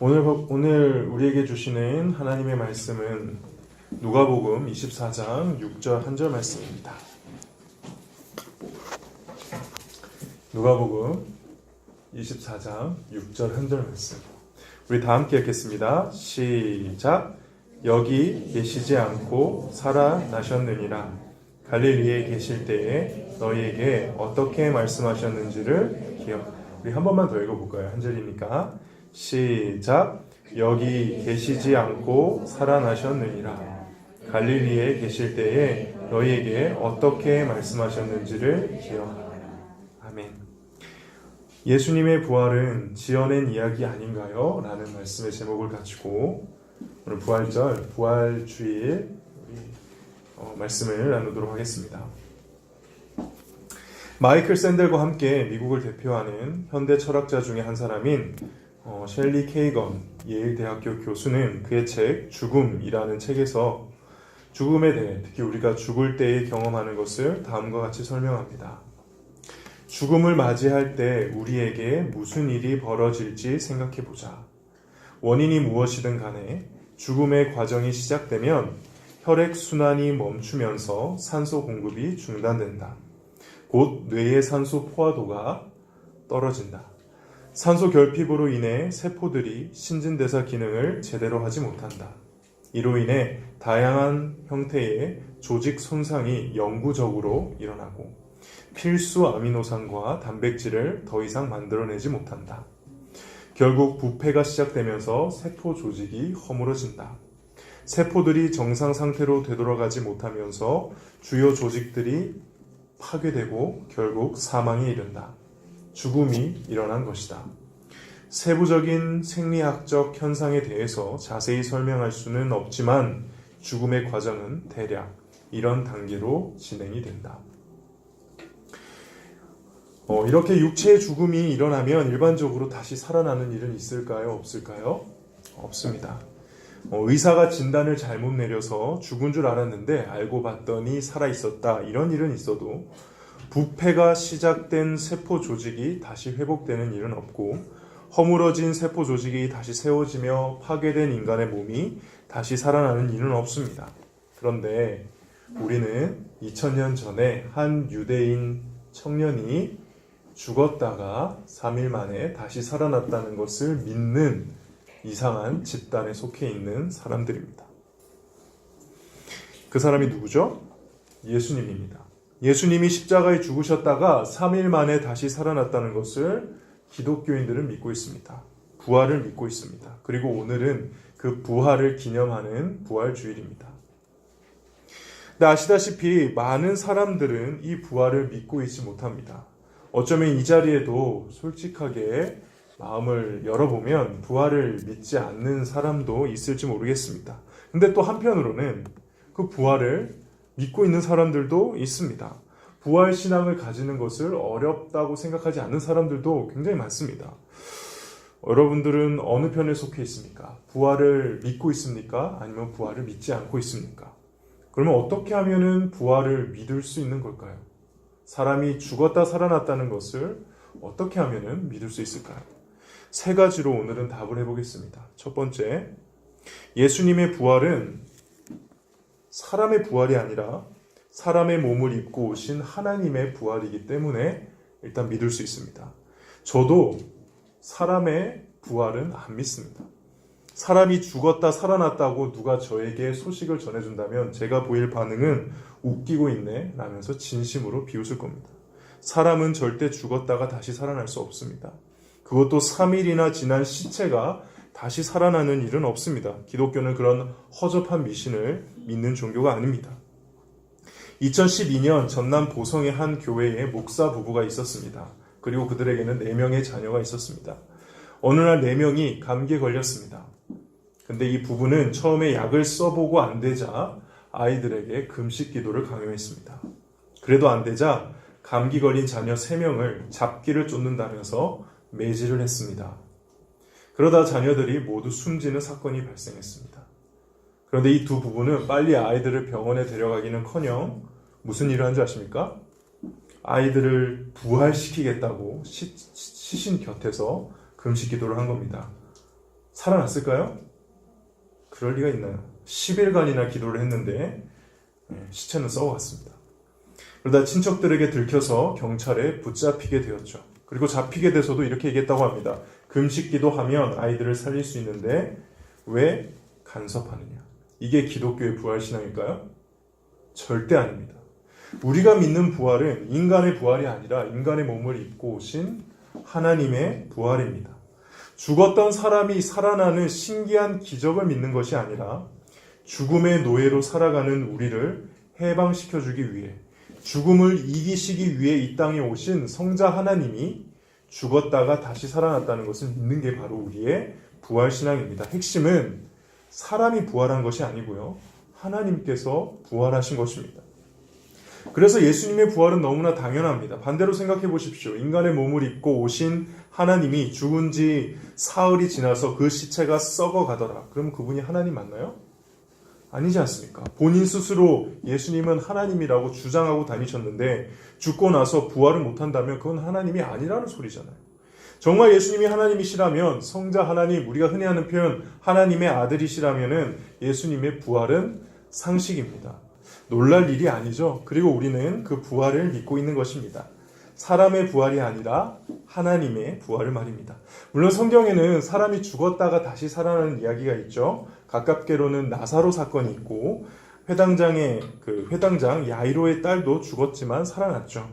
오늘 오늘 우리에게 주시는 하나님의 말씀은 누가복음 24장 6절 한 절 말씀입니다. 누가복음 24장 6절 한 절 말씀. 우리 다 함께 읽겠습니다. 시작. 여기 계시지 않고 살아나셨느니라. 갈릴리에 계실 때에 너희에게 어떻게 말씀하셨는지를 기억. 우리 한 번만 더 읽어볼까요? 한 절이니까. 시작. 여기 계시지 않고 살아나셨느니라. 갈릴리에 계실 때에 너희에게 어떻게 말씀하셨는지를 기억하라. 아멘. 예수님의 부활은 지어낸 이야기 아닌가요? 라는 말씀의 제목을 가지고 오늘 부활절, 부활주일 어, 말씀을 나누도록 하겠습니다. 마이클 샌델과 함께 미국을 대표하는 현대 철학자 중에 한 사람인 어, 셸리 케이건 예일 대학교 교수는 그의 책 죽음이라는 책에서 죽음에 대해 특히 우리가 죽을 때에 경험하는 것을 다음과 같이 설명합니다. 죽음을 맞이할 때 우리에게 무슨 일이 벌어질지 생각해 보자. 원인이 무엇이든 간에 죽음의 과정이 시작되면 혈액 순환이 멈추면서 산소 공급이 중단된다. 곧 뇌의 산소 포화도가 떨어진다. 산소 결핍으로 인해 세포들이 신진대사 기능을 제대로 하지 못한다. 이로 인해 다양한 형태의 조직 손상이 영구적으로 일어나고 필수 아미노산과 단백질을 더 이상 만들어내지 못한다. 결국 부패가 시작되면서 세포 조직이 허물어진다. 세포들이 정상 상태로 되돌아가지 못하면서 주요 조직들이 파괴되고 결국 사망에 이른다. 죽음이 일어난 것이다. 세부적인 생리학적 현상에 대해서 자세히 설명할 수는 없지만 죽음의 과정은 대략 이런 단계로 진행이 된다. 어, 이렇게 육체의 죽음이 일어나면 일반적으로 다시 살아나는 일은 있을까요? 없을까요? 없습니다. 어, 의사가 진단을 잘못 내려서 죽은 줄 알았는데 알고 봤더니 살아 있었다. 이런 일은 있어도 부패가 시작된 세포 조직이 다시 회복되는 일은 없고 허물어진 세포 조직이 다시 세워지며 파괴된 인간의 몸이 다시 살아나는 일은 없습니다. 그런데 우리는 2000년 전에 한 유대인 청년이 죽었다가 3일 만에 다시 살아났다는 것을 믿는 이상한 집단에 속해 있는 사람들입니다. 그 사람이 누구죠? 예수님입니다. 예수님이 십자가에 죽으셨다가 3일 만에 다시 살아났다는 것을 기독교인들은 믿고 있습니다. 부활을 믿고 있습니다. 그리고 오늘은 그 부활을 기념하는 부활주일입니다. 아시다시피 많은 사람들은 이 부활을 믿고 있지 못합니다. 어쩌면 이 자리에도 솔직하게 마음을 열어보면 부활을 믿지 않는 사람도 있을지 모르겠습니다. 근데 또 한편으로는 그 부활을 믿고 있는 사람들도 있습니다. 부활 신앙을 가지는 것을 어렵다고 생각하지 않는 사람들도 굉장히 많습니다. 여러분들은 어느 편에 속해 있습니까? 부활을 믿고 있습니까? 아니면 부활을 믿지 않고 있습니까? 그러면 어떻게 하면은 부활을 믿을 수 있는 걸까요? 사람이 죽었다 살아났다는 것을 어떻게 하면은 믿을 수 있을까요? 세 가지로 오늘은 답을 해보겠습니다. 첫 번째, 예수님의 부활은 사람의 부활이 아니라 사람의 몸을 입고 오신 하나님의 부활이기 때문에 일단 믿을 수 있습니다. 저도 사람의 부활은 안 믿습니다. 사람이 죽었다 살아났다고 누가 저에게 소식을 전해준다면 제가 보일 반응은 웃기고 있네 라면서 진심으로 비웃을 겁니다. 사람은 절대 죽었다가 다시 살아날 수 없습니다. 그것도 3일이나 지난 시체가 다시 살아나는 일은 없습니다. 기독교는 그런 허접한 미신을 믿는 종교가 아닙니다. 2012년 전남 보성의 한 교회에 목사 부부가 있었습니다. 그리고 그들에게는 4명의 자녀가 있었습니다. 어느 날 4명이 감기에 걸렸습니다. 근데 이 부부는 처음에 약을 써보고 안 되자 아이들에게 금식 기도를 강요했습니다. 그래도 안 되자 감기 걸린 자녀 3명을 잡기를 쫓는다면서 매질을 했습니다. 그러다 자녀들이 모두 숨지는 사건이 발생했습니다. 그런데 이 두 부부는 빨리 아이들을 병원에 데려가기는 커녕 무슨 일을 한 줄 아십니까? 아이들을 부활시키겠다고 시, 신 곁에서 금식 기도를 한 겁니다. 살아났을까요? 그럴 리가 있나요? 10일간이나 기도를 했는데 예, 시체는 썩어갔습니다. 그러다 친척들에게 들켜서 경찰에 붙잡히게 되었죠. 그리고 잡히게 돼서도 이렇게 얘기했다고 합니다. 금식 기도 하면 아이들을 살릴 수 있는데 왜 간섭하느냐? 이게 기독교의 부활 신앙일까요? 절대 아닙니다. 우리가 믿는 부활은 인간의 부활이 아니라 인간의 몸을 입고 오신 하나님의 부활입니다. 죽었던 사람이 살아나는 신기한 기적을 믿는 것이 아니라 죽음의 노예로 살아가는 우리를 해방시켜주기 위해 죽음을 이기시기 위해 이 땅에 오신 성자 하나님이 죽었다가 다시 살아났다는 것을 믿는 게 바로 우리의 부활 신앙입니다. 핵심은 사람이 부활한 것이 아니고요. 하나님께서 부활하신 것입니다. 그래서 예수님의 부활은 너무나 당연합니다. 반대로 생각해 보십시오. 인간의 몸을 입고 오신 하나님이 죽은 지 사흘이 지나서 그 시체가 썩어 가더라. 그럼 그분이 하나님 맞나요? 아니지 않습니까? 본인 스스로 예수님은 하나님이라고 주장하고 다니셨는데 죽고 나서 부활을 못한다면 그건 하나님이 아니라는 소리잖아요. 정말 예수님이 하나님이시라면 성자 하나님, 우리가 흔히 하는 표현 하나님의 아들이시라면은 예수님의 부활은 상식입니다. 놀랄 일이 아니죠. 그리고 우리는 그 부활을 믿고 있는 것입니다. 사람의 부활이 아니라 하나님의 부활을 말입니다. 물론 성경에는 사람이 죽었다가 다시 살아나는 이야기가 있죠. 가깝게로는 나사로 사건이 있고 회당장의 그 회당장 야이로의 딸도 죽었지만 살아났죠.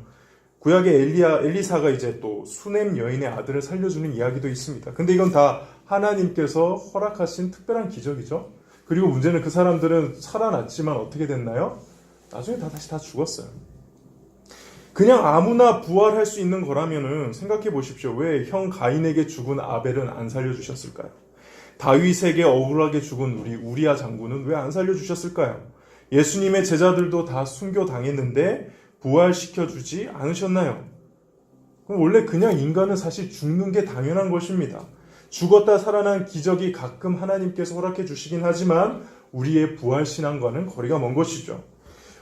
구약의 엘리야 엘리사가 이제 또 수넴 여인의 아들을 살려주는 이야기도 있습니다. 근데 이건 다 하나님께서 허락하신 특별한 기적이죠. 그리고 문제는 그 사람들은 살아났지만 어떻게 됐나요? 나중에 다 다시 다 죽었어요. 그냥 아무나 부활할 수 있는 거라면은 생각해 보십시오. 왜 형 가인에게 죽은 아벨은 안 살려주셨을까요? 다윗에게 억울하게 죽은 우리 우리아 장군은 왜 안 살려주셨을까요? 예수님의 제자들도 다 순교 당했는데 부활시켜 주지 않으셨나요? 원래 그냥 인간은 사실 죽는 게 당연한 것입니다. 죽었다 살아난 기적이 가끔 하나님께서 허락해 주시긴 하지만 우리의 부활 신앙과는 거리가 먼 것이죠.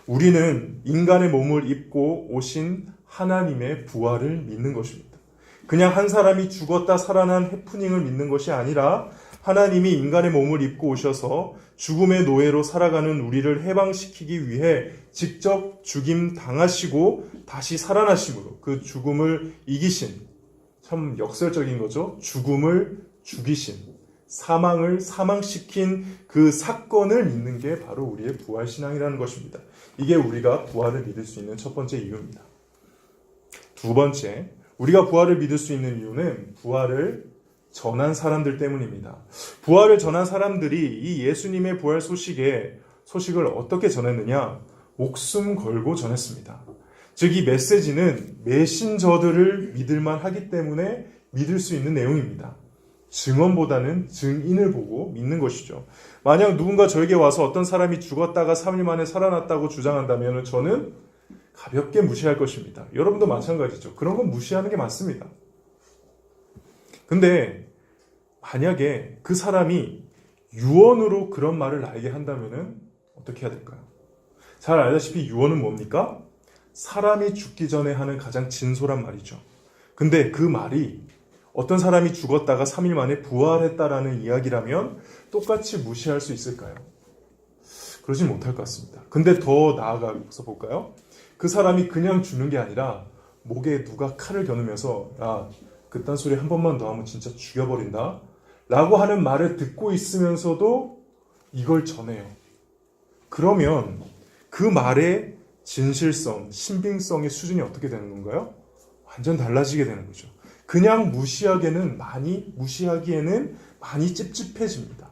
우리는 인간의 몸을 입고 오신 하나님의 부활을 믿는 것입니다. 그냥 한 사람이 죽었다 살아난 해프닝을 믿는 것이 아니라 하나님이 인간의 몸을 입고 오셔서 죽음의 노예로 살아가는 우리를 해방시키기 위해 직접 죽임 당하시고 다시 살아나심으로 그 죽음을 이기신 참 역설적인 거죠. 죽음을 죽이신 사망을 사망시킨 그 사건을 믿는 게 바로 우리의 부활 신앙이라는 것입니다. 이게 우리가 부활을 믿을 수 있는 첫 번째 이유입니다. 두 번째, 우리가 부활을 믿을 수 있는 이유는 부활을 전한 사람들 때문입니다. 부활을 전한 사람들이 이 예수님의 부활 소식에 소식을 어떻게 전했느냐? 목숨 걸고 전했습니다. 즉, 이 메시지는 메신저들을 믿을만 하기 때문에 믿을 수 있는 내용입니다. 증언보다는 증인을 보고 믿는 것이죠. 만약 누군가 저에게 와서 어떤 사람이 죽었다가 3일 만에 살아났다고 주장한다면 저는 가볍게 무시할 것입니다. 여러분도 마찬가지죠. 그런 건 무시하는 게 맞습니다. 근데 만약에 그 사람이 유언으로 그런 말을 나에게 한다면 어떻게 해야 될까요? 잘 알다시피 유언은 뭡니까? 사람이 죽기 전에 하는 가장 진솔한 말이죠. 근데 그 말이 어떤 사람이 죽었다가 3일 만에 부활했다라는 이야기라면 똑같이 무시할 수 있을까요? 그러진 못할 것 같습니다. 근데 더 나아가서 볼까요? 그 사람이 그냥 죽는 게 아니라 목에 누가 칼을 겨누면서 야 그딴 소리 한 번만 더 하면 진짜 죽여버린다 라고 하는 말을 듣고 있으면서도 이걸 전해요. 그러면 그 말의 진실성, 신빙성의 수준이 어떻게 되는 건가요? 완전 달라지게 되는 거죠. 그냥 무시하기에는 많이 무시하기에는 많이 찝찝해집니다.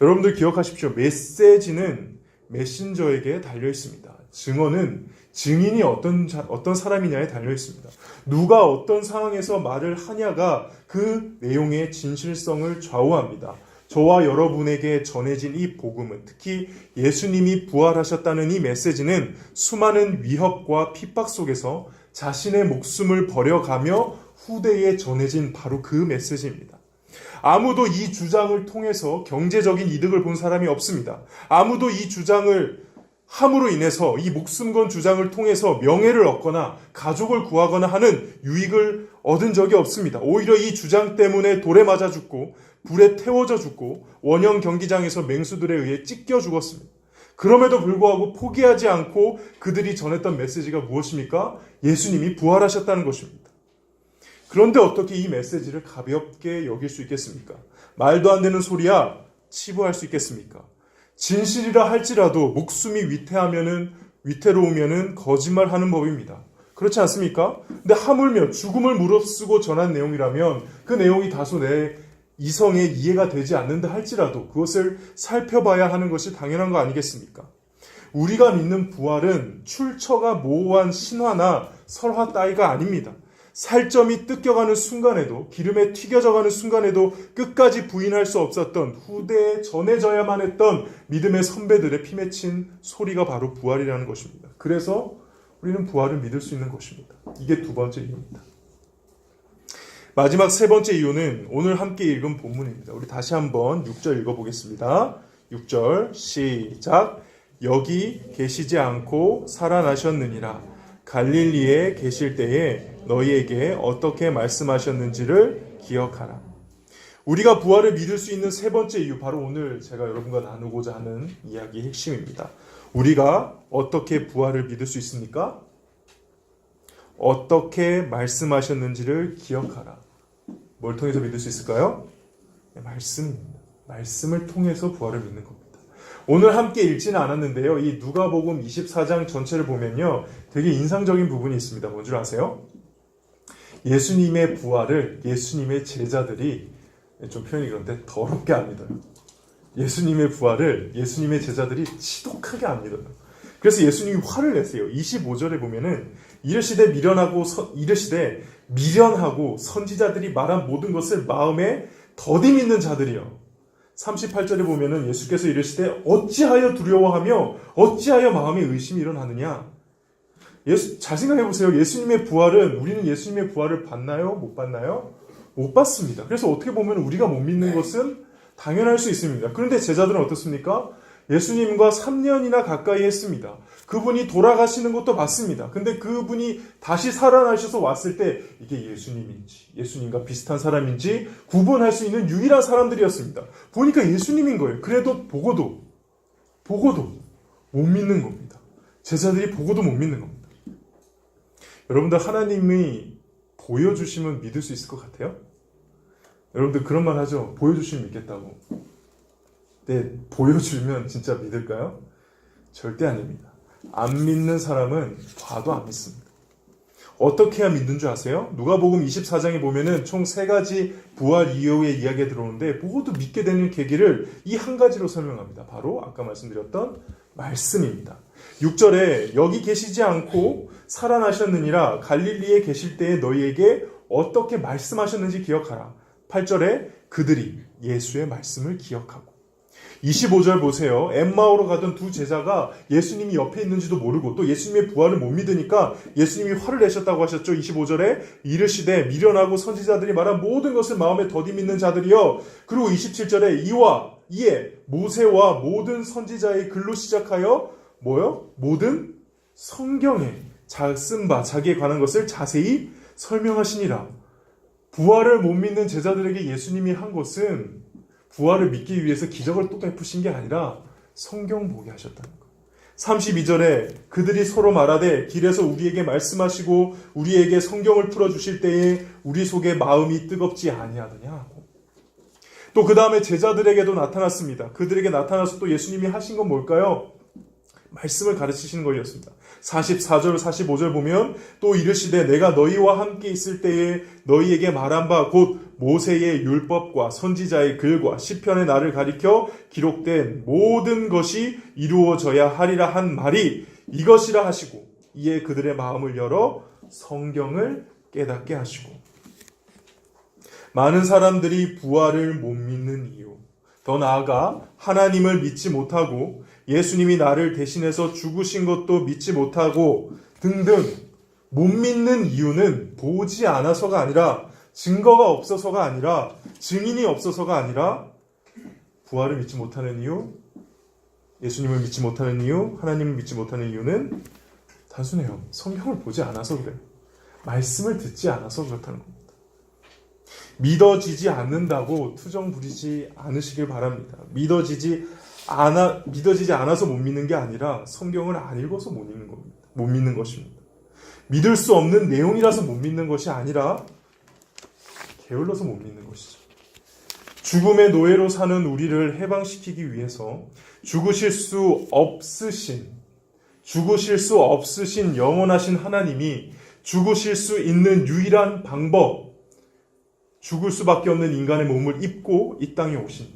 여러분들 기억하십시오. 메시지는 메신저에게 달려 있습니다. 증언은 증인이 어떤 자, 어떤 사람이냐에 달려 있습니다. 누가 어떤 상황에서 말을 하냐가 그 내용의 진실성을 좌우합니다. 저와 여러분에게 전해진 이 복음은 특히 예수님이 부활하셨다는 이 메시지는 수많은 위협과 핍박 속에서 자신의 목숨을 버려가며 후대에 전해진 바로 그 메시지입니다. 아무도 이 주장을 통해서 경제적인 이득을 본 사람이 없습니다. 아무도 이 주장을 함으로 인해서 이 목숨 건 주장을 통해서 명예를 얻거나 가족을 구하거나 하는 유익을 얻은 적이 없습니다. 오히려 이 주장 때문에 돌에 맞아 죽고 불에 태워져 죽고 원형 경기장에서 맹수들에 의해 찢겨 죽었습니다. 그럼에도 불구하고 포기하지 않고 그들이 전했던 메시지가 무엇입니까? 예수님이 부활하셨다는 것입니다. 그런데 어떻게 이 메시지를 가볍게 여길 수 있겠습니까? 말도 안 되는 소리야 치부할 수 있겠습니까? 진실이라 할지라도 목숨이 위태하면은 위태로우면은 거짓말하는 법입니다. 그렇지 않습니까? 근데 하물며 죽음을 무릅쓰고 전한 내용이라면 그 내용이 다소 내 이성에 이해가 되지 않는다 할지라도 그것을 살펴봐야 하는 것이 당연한 거 아니겠습니까? 우리가 믿는 부활은 출처가 모호한 신화나 설화 따위가 아닙니다. 살점이 뜯겨가는 순간에도 기름에 튀겨져가는 순간에도 끝까지 부인할 수 없었던 후대에 전해져야만 했던 믿음의 선배들의 피 맺힌 소리가 바로 부활이라는 것입니다. 그래서 우리는 부활을 믿을 수 있는 것입니다. 이게 두 번째 이유입니다. 마지막 세 번째 이유는 오늘 함께 읽은 본문입니다. 우리 다시 한번 6절 읽어보겠습니다. 6절 시작 여기 계시지 않고 살아나셨느니라 갈릴리에 계실 때에 너희에게 어떻게 말씀하셨는지를 기억하라. 우리가 부활을 믿을 수 있는 세 번째 이유 바로 오늘 제가 여러분과 나누고자 하는 이야기의 핵심입니다. 우리가 어떻게 부활을 믿을 수 있습니까? 어떻게 말씀하셨는지를 기억하라. 뭘 통해서 믿을 수 있을까요? 네, 말씀입니다. 말씀을 통해서 부활을 믿는 겁니다. 오늘 함께 읽지는 않았는데요. 이 누가복음 24장 전체를 보면요. 되게 인상적인 부분이 있습니다. 뭔 줄 아세요? 예수님의 부활을 예수님의 제자들이 좀 표현이 그런데 더럽게 안 믿어요. 예수님의 부활을 예수님의 제자들이 지독하게 안 믿어요. 그래서 예수님이 화를 내세요. 25절에 보면은 이르시되 미련하고 서, 이르시되 미련하고 선지자들이 말한 모든 것을 마음에 더디 믿는 자들이요. 38절에 보면은 예수께서 이르시되 어찌하여 두려워하며 어찌하여 마음에 의심이 일어나느냐. 예수 잘 생각해 보세요. 예수님의 부활은 우리는 예수님의 부활을 봤나요? 못 봤나요? 못 봤습니다. 그래서 어떻게 보면 우리가 못 믿는 것은 당연할 수 있습니다. 그런데 제자들은 어떻습니까? 예수님과 3년이나 가까이 했습니다. 그분이 돌아가시는 것도 맞습니다. 근데 그분이 다시 살아나셔서 왔을 때 이게 예수님인지 예수님과 비슷한 사람인지 구분할 수 있는 유일한 사람들이었습니다. 보니까 예수님인 거예요. 그래도 보고도 보고도 못 믿는 겁니다. 제자들이 보고도 못 믿는 겁니다. 여러분들 하나님이 보여주시면 믿을 수 있을 것 같아요? 여러분들 그런 말 하죠? 보여주시면 믿겠다고. 근데 보여주면 진짜 믿을까요? 절대 아닙니다. 안 믿는 사람은 봐도 안 믿습니다. 어떻게 해야 믿는 줄 아세요? 누가복음 24장에 보면은 총 세 가지 부활 이후의 이야기가 들어오는데 모두 믿게 되는 계기를 이 한 가지로 설명합니다. 바로 아까 말씀드렸던 말씀입니다. 6절에 여기 계시지 않고 살아나셨느니라 갈릴리에 계실 때에 너희에게 어떻게 말씀하셨는지 기억하라. 8절에 그들이 예수의 말씀을 기억하고 25절 보세요. 엠마오로 가던 두 제자가 예수님이 옆에 있는지도 모르고 또 예수님의 부활을 못 믿으니까 예수님이 화를 내셨다고 하셨죠. 25절에 이르시되 미련하고 선지자들이 말한 모든 것을 마음에 더디 믿는 자들이여. 그리고 27절에 이와 이에 모세와 모든 선지자의 글로 시작하여 뭐요? 모든 성경에 쓴바 자기에 관한 것을 자세히 설명하시니라. 부활을 못 믿는 제자들에게 예수님이 한 것은 부활을 믿기 위해서 기적을 또 베푸신 게 아니라 성경 보게 하셨다는 거예요. 32절에 그들이 서로 말하되 길에서 우리에게 말씀하시고 우리에게 성경을 풀어 주실 때에 우리 속에 마음이 뜨겁지 아니하더냐 하고 또그 다음에 제자들에게도 나타났습니다. 그들에게 나타나서 또 예수님이 하신 건 뭘까요? 말씀을 가르치시는 것이었습니다. 44절, 45절 보면 또 이르시되 내가 너희와 함께 있을 때에 너희에게 말한 바 곧 모세의 율법과 선지자의 글과 시편의 나를 가리켜 기록된 모든 것이 이루어져야 하리라 한 말이 이것이라 하시고 이에 그들의 마음을 열어 성경을 깨닫게 하시고. 많은 사람들이 부활을 못 믿는 이유. 더 나아가 하나님을 믿지 못하고 예수님이 나를 대신해서 죽으신 것도 믿지 못하고 등등 못 믿는 이유는 보지 않아서가 아니라 증거가 없어서가 아니라 증인이 없어서가 아니라 부활을 믿지 못하는 이유, 예수님을 믿지 못하는 이유, 하나님을 믿지 못하는 이유는 단순해요. 성경을 보지 않아서 그래요. 말씀을 듣지 않아서 그렇다는 겁니다. 믿어지지 않는다고 투정 부리지 않으시길 바랍니다. 믿어지지 않아 믿어지지 않아서 못 믿는 게 아니라 성경을 안 읽어서 못 믿는 겁니다. 못 믿는 것입니다. 믿을 수 없는 내용이라서 못 믿는 것이 아니라 게을러서 못 믿는 것이죠. 죽음의 노예로 사는 우리를 해방시키기 위해서 죽으실 수 없으신 죽으실 수 없으신 영원하신 하나님이 죽으실 수 있는 유일한 방법 죽을 수밖에 없는 인간의 몸을 입고 이 땅에 오신 일.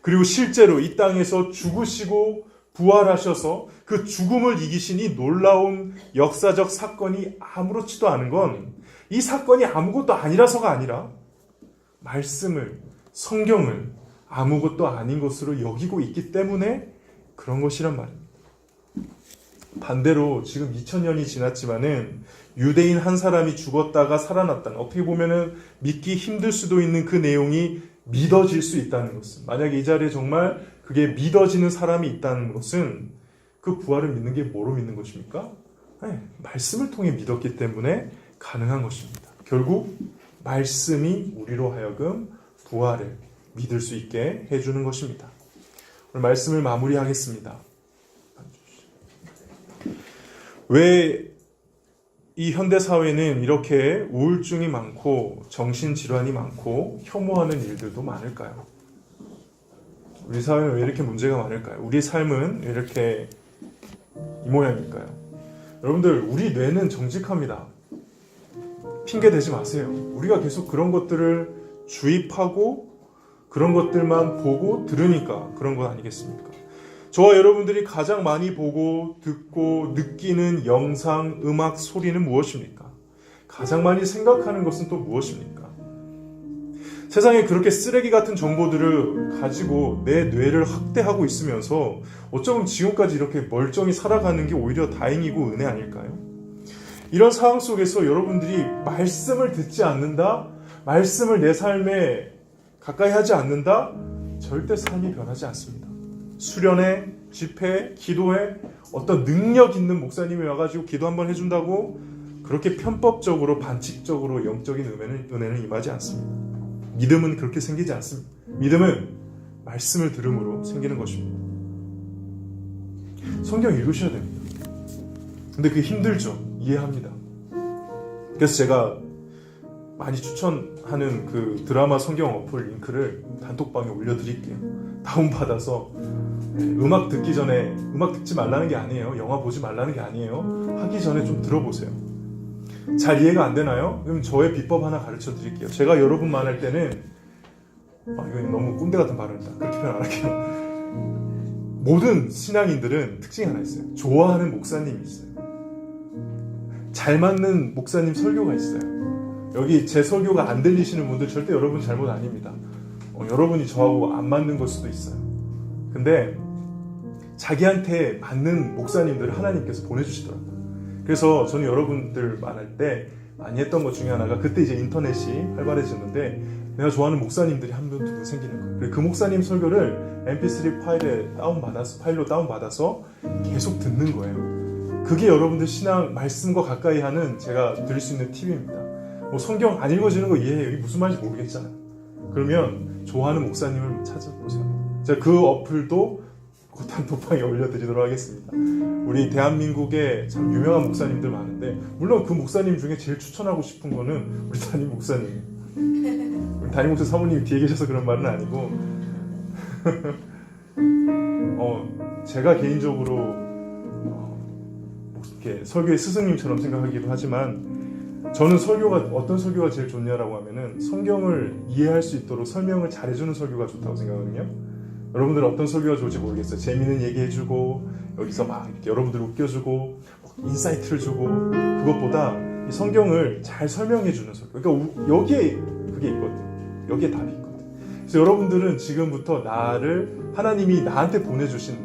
그리고 실제로 이 땅에서 죽으시고 부활하셔서 그 죽음을 이기신 이 놀라운 역사적 사건이 아무렇지도 않은 건 이 사건이 아무것도 아니라서가 아니라 말씀을 성경을 아무것도 아닌 것으로 여기고 있기 때문에 그런 것이란 말입니다. 반대로 지금 2000년이 지났지만은 유대인 한 사람이 죽었다가 살아났다는 어떻게 보면은 믿기 힘들 수도 있는 그 내용이 믿어질 수 있다는 것은 만약에 이 자리에 정말 그게 믿어지는 사람이 있다는 것은 그 부활을 믿는 게 뭐로 믿는 것입니까? 네, 말씀을 통해 믿었기 때문에 가능한 것입니다. 결국 말씀이 우리로 하여금 부활을 믿을 수 있게 해주는 것입니다. 오늘 말씀을 마무리하겠습니다. 왜 이 현대 사회는 이렇게 우울증이 많고 정신 질환이 많고 혐오하는 일들도 많을까요? 우리 사회는 왜 이렇게 문제가 많을까요? 우리 삶은 왜 이렇게 이 모양일까요? 여러분들, 우리 뇌는 정직합니다. 핑계 대지 마세요. 우리가 계속 그런 것들을 주입하고 그런 것들만 보고 들으니까 그런 것 아니겠습니까? 저와 여러분들이 가장 많이 보고 듣고 느끼는 영상, 음악, 소리는 무엇입니까? 가장 많이 생각하는 것은 또 무엇입니까? 세상에 그렇게 쓰레기 같은 정보들을 가지고 내 뇌를 학대하고 있으면서 어쩌면 지금까지 이렇게 멀쩡히 살아가는 게 오히려 다행이고 은혜 아닐까요? 이런 상황 속에서 여러분들이 말씀을 듣지 않는다? 말씀을 내 삶에 가까이 하지 않는다? 절대 삶이 변하지 않습니다. 수련회, 집회, 기도회 어떤 능력 있는 목사님이 와가지고 기도 한번 해준다고 그렇게 편법적으로 반칙적으로 영적인 은혜는, 은혜는 임하지 않습니다. 믿음은 그렇게 생기지 않습니다. 믿음은 말씀을 들음으로 생기는 것입니다. 성경 읽으셔야 됩니다. 근데 그게 힘들죠. 이해합니다. 그래서 제가 많이 추천하는 그 드라마 성경 어플 링크를 단톡방에 올려드릴게요. 다운받아서 네, 음악 듣기 전에 음악 듣지 말라는 게 아니에요. 영화 보지 말라는 게 아니에요. 하기 전에 좀 들어보세요. 잘 이해가 안 되나요? 그럼 저의 비법 하나 가르쳐 드릴게요. 제가 여러분만 할 때는 아, 이거 너무 꼰대 같은 발언이다. 그렇게 표현 안 할게요. 모든 신앙인들은 특징이 하나 있어요. 좋아하는 목사님이 있어요. 잘 맞는 목사님 설교가 있어요. 여기 제 설교가 안 들리시는 분들 절대 여러분 잘못 아닙니다. 어, 여러분이 저하고 안 맞는 걸 수도 있어요. 근데 자기한테 맞는 목사님들을 하나님께서 보내주시더라고요. 그래서 저는 여러분들 말할 때 많이 했던 것 중에 하나가 그때 이제 인터넷이 활발해졌는데 내가 좋아하는 목사님들이 한 분 두 분 생기는 거예요. 그래서 그 목사님 설교를 MP3 파일에 다운 받아서 파일로 다운 받아서 계속 듣는 거예요. 그게 여러분들 신앙 말씀과 가까이 하는 제가 드릴 수 있는 팁입니다. 뭐 성경 안 읽어지는 거 이해해요. 이게 무슨 말인지 모르겠잖아요. 그러면 좋아하는 목사님을 찾아보세요. 제가 그 어플도 곧 단톡방에 올려드리도록 하겠습니다. 우리 대한민국에 참 유명한 목사님들 많은데 물론 그 목사님 중에 제일 추천하고 싶은 거는 우리 담임 목사님. 우리 담임 목사 사모님이 뒤에 계셔서 그런 말은 아니고 어 제가 개인적으로 어, 이렇게 설교의 스승님처럼 생각하기도 하지만 저는 설교가 어떤 설교가 제일 좋냐라고 하면은 성경을 이해할 수 있도록 설명을 잘해주는 설교가 좋다고 생각하거든요. 여러분들 어떤 설교가 좋을지 모르겠어요. 재미있는 얘기 해주고 여기서 막 이렇게 여러분들 웃겨주고 인사이트를 주고 그것보다 이 성경을 잘 설명해주는 설교. 그러니까 우- 여기에 그게 있거든요. 여기에 답이 있거든요. 그래서 여러분들은 지금부터 나를 하나님이 나한테 보내주신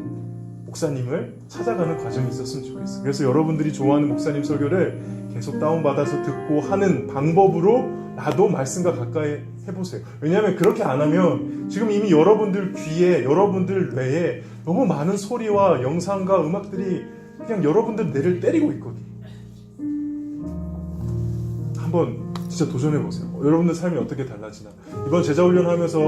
목사님을 찾아가는 과정이 있었으면 좋겠어요. 그래서 여러분들이 좋아하는 목사님 설교를 계속 다운받아서 듣고 하는 방법으로 나도 말씀과 가까이 해보세요. 왜냐하면 그렇게 안 하면 지금 이미 여러분들 귀에, 여러분들 뇌에 너무 많은 소리와 영상과 음악들이 그냥 여러분들 뇌를 때리고 있거든요. 한번 진짜 도전해 보세요. 여러분들 삶이 어떻게 달라지나. 이번 제자 훈련 하면서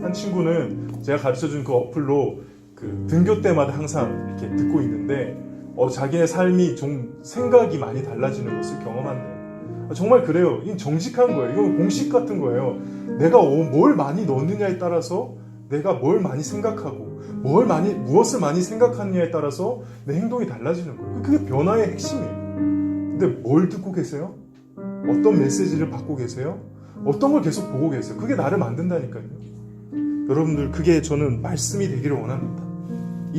한 친구는 제가 가르쳐 준 그 어플로 그 등교 때마다 항상 이렇게 듣고 있는데 어, 자기의 삶이 좀 생각이 많이 달라지는 것을 경험한대요. 아, 정말 그래요. 이건 정직한 거예요. 이건 공식 같은 거예요. 내가 어, 뭘 많이 넣느냐에 따라서 내가 뭘 많이 생각하고 뭘 많이 무엇을 많이 생각하느냐에 따라서 내 행동이 달라지는 거예요. 그게 변화의 핵심이에요. 근데 뭘 듣고 계세요? 어떤 메시지를 받고 계세요? 어떤 걸 계속 보고 계세요? 그게 나를 만든다니까요. 여러분들 그게 저는 말씀이 되기를 원합니다.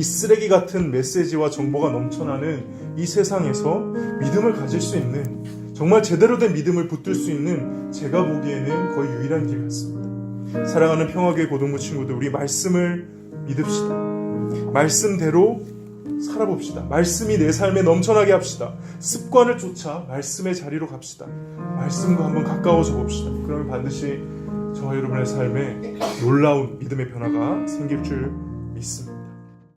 이 쓰레기 같은 메시지와 정보가 넘쳐나는 이 세상에서 믿음을 가질 수 있는 정말 제대로 된 믿음을 붙들 수 있는 제가 보기에는 거의 유일한 길 같습니다. 사랑하는 평화교회 고등부 친구들 우리 말씀을 믿읍시다. 말씀대로 살아봅시다. 말씀이 내 삶에 넘쳐나게 합시다. 습관을 쫓아 말씀의 자리로 갑시다. 말씀과 한번 가까워져 봅시다. 그러면 반드시 저와 여러분의 삶에 놀라운 믿음의 변화가 생길 줄 믿습니다.